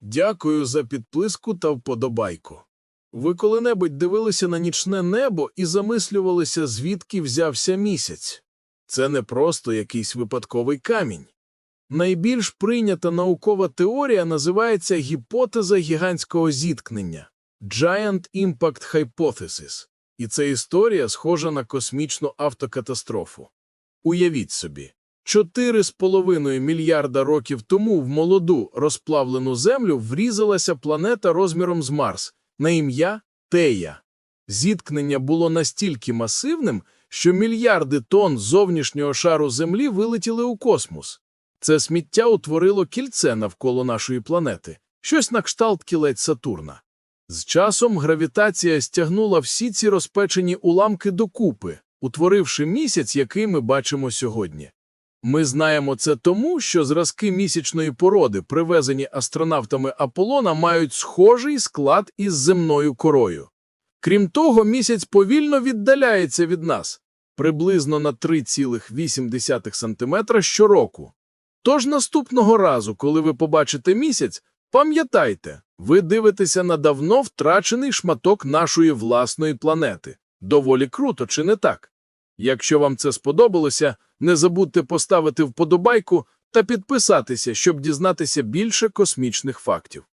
Дякую за підписку та вподобайку. Ви коли-небудь дивилися на нічне небо і замислювалися, звідки взявся місяць? Це не просто якийсь випадковий камінь. Найбільш прийнята наукова теорія називається гіпотеза гігантського зіткнення Giant Impact Hypothesis. І ця історія схожа на космічну автокатастрофу. Уявіть собі, 4,5 мільярда років тому в молоду розплавлену землю врізалася планета розміром з Марс на ім'я Тея. Зіткнення було настільки масивним, що мільярди тонн зовнішнього шару Землі вилетіли у космос. Це сміття утворило кільце навколо нашої планети, щось на кшталт кілець Сатурна. З часом гравітація стягнула всі ці розпечені уламки докупи, утворивши місяць, який ми бачимо сьогодні. Ми знаємо це тому, що зразки місячної породи, привезені астронавтами Аполлона, мають схожий склад із земною корою. Крім того, місяць повільно віддаляється від нас, приблизно на 3,8 см щороку. Тож наступного разу, коли ви побачите місяць, пам'ятайте, ви дивитеся на давно втрачений шматок нашої власної планети. Доволі круто, чи не так? Якщо вам це сподобалося, не забудьте поставити вподобайку та підписатися, щоб дізнатися більше космічних фактів.